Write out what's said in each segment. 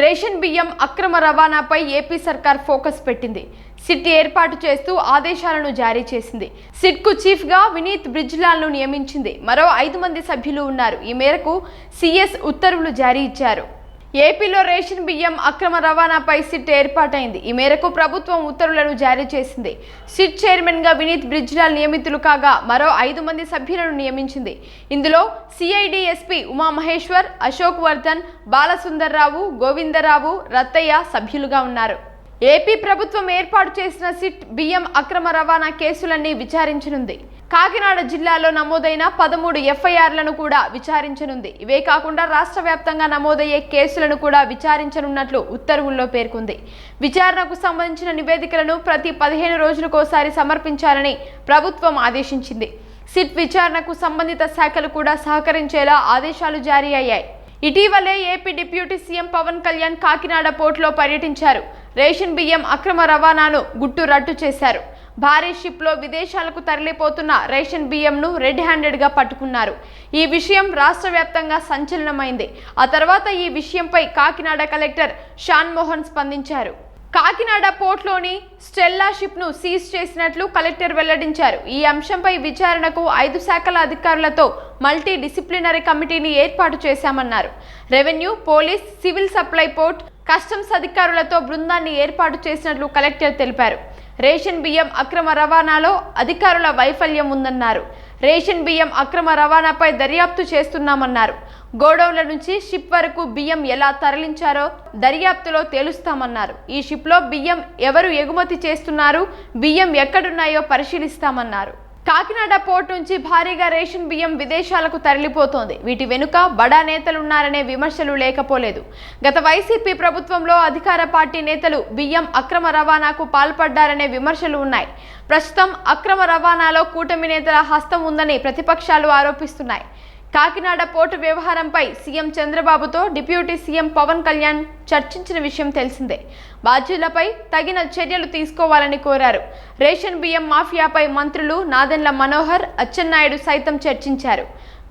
Ration బియ్యం అక్రమ రవాణాపై ఏపీ సర్కార్ ఫోకస్ పెట్టింది. సిట్ ఏర్పాటు చేస్తూ ఆదేశాలను జారీ చేసింది. సిట్కు చీఫ్గా వినీత్ బ్రిజ్లాల్ను నియమించింది. మరో ఐదు మంది సభ్యులు ఉన్నారు. ఈ మేరకు సిఎస్ ఉత్తర్వులు జారీ ఇచ్చారు. ఏపీలో రేషన్ బియ్యం అక్రమ రవాణాపై సిట్ ఏర్పాటైంది. ఈ మేరకు ప్రభుత్వం ఉత్తర్వులను జారీ చేసింది. సిట్ చైర్మన్గా వినీత్ బ్రిజ్లాల్ నియమితులు కాగా మరో ఐదు మంది సభ్యులను నియమించింది. ఇందులో సిఐడి ఎస్పీ ఉమామహేశ్వర్ అశోక్ వర్ధన్ బాలసుందర్రావు గోవిందరావు రత్తయ్య సభ్యులుగా ఉన్నారు. ఏపీ ప్రభుత్వం ఏర్పాటు చేసిన సిట్ బియ్యం అక్రమ రవాణా కేసులన్నీ విచారించనుంది. కాకినాడ జిల్లాలో నమోదైన పదమూడు ఎఫ్ఐఆర్లను కూడా విచారించనుంది. ఇవే కాకుండా రాష్ట్ర వ్యాప్తంగా నమోదయ్యే కేసులను కూడా విచారించనున్నట్లు ఉత్తర్వుల్లో పేర్కొంది. విచారణకు సంబంధించిన నివేదికలను ప్రతి పదిహేను రోజులకోసారి సమర్పించాలని ప్రభుత్వం ఆదేశించింది. సిట్ విచారణకు సంబంధిత శాఖలు కూడా సహకరించేలా ఆదేశాలు జారీ అయ్యాయి. ఇటీవలే AP deputy CM Pawan Kalyan Kakinada పోర్టులో పర్యటించారు. రేషన్ బియ్యం అక్రమ రవాణాను గుట్టు రట్టు చేశారు. భారీ షిప్లో విదేశాలకు తరలిపోతున్న రేషన్ బియ్యంను రెడ్ హ్యాండెడ్గా పట్టుకున్నారు. ఈ విషయం రాష్ట్ర వ్యాప్తంగా సంచలనమైంది. ఆ తర్వాత ఈ విషయంపై కాకినాడ కలెక్టర్ షాన్ మోహన్ స్పందించారు. కాకినాడ పోర్ట్లోని స్టెల్లా షిప్ను సీజ్ చేసినట్లు కలెక్టర్ వెల్లడించారు. ఈ అంశంపై విచారణకు ఐదు శాఖల అధికారులతో మల్టీ డిసిప్లినరీ కమిటీని ఏర్పాటు చేశామన్నారు. Revenue police civil supply port customs అధికారులతో బృందాన్ని ఏర్పాటు చేసినట్లు కలెక్టర్ తెలిపారు. రేషన్ బియ్యం అక్రమ రవాణాలో అధికారుల వైఫల్యం ఉందన్నారు. రేషన్ బియ్యం అక్రమ రవాణాపై దర్యాప్తు చేస్తున్నామన్నారు. గోడౌన్ల నుంచి షిప్ వరకు బియ్యం ఎలా తరలించారో దర్యాప్తులో తేలుస్తామన్నారు. ఈ షిప్లో బియ్యం ఎవరు ఎగుమతి చేస్తున్నారు బియ్యం ఎక్కడున్నాయో పరిశీలిస్తామన్నారు. కాకినాడ పోర్టు నుంచి భారీగా రేషన్ బియ్యం విదేశాలకు తరలిపోతోంది. వీటి వెనుక బడా నేతలున్నారనే విమర్శలు లేకపోలేదు. గత వైసీపీ ప్రభుత్వంలో అధికార పార్టీ నేతలు బియ్యం అక్రమ రవాణాకు పాల్పడ్డారనే విమర్శలు ఉన్నాయి. ప్రస్తుతం అక్రమ రవాణాలో కూటమి నేతల హస్తం ఉందని ప్రతిపక్షాలు ఆరోపిస్తున్నాయి. కాకినాడ పోర్టు వ్యవహారంపై సీఎం చంద్రబాబుతో డిప్యూటీ సీఎం పవన్ కళ్యాణ్ చర్చించిన విషయం తెలిసిందే. బాధ్యులపై తగిన చర్యలు తీసుకోవాలని కోరారు. రేషన్ బియ్యం మాఫియాపై మంత్రులు నాదెండ్ల మనోహర్ అచ్చెన్నాయుడు సైతం చర్చించారు.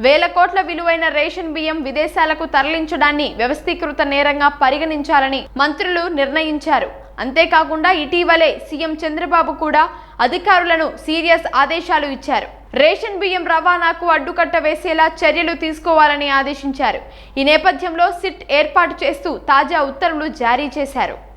వేల కోట్ల విలువైన రేషన్ బియ్యం విదేశాలకు తరలించడాన్ని వ్యవస్థీకృత నేరంగా పరిగణించాలని మంత్రులు నిర్ణయించారు. అంతేకాకుండా ఇటీవలే సీఎం చంద్రబాబు కూడా అధికారులను సీరియస్ ఆదేశాలు ఇచ్చారు. రేషన్ బియ్యం రవాణాకు అడ్డుకట్ట వేసేలా చర్యలు తీసుకోవాలని ఆదేశించారు. ఈ నేపథ్యంలో సిట్ ఏర్పాటు చేస్తూ తాజా ఉత్తర్వులు జారీ చేశారు.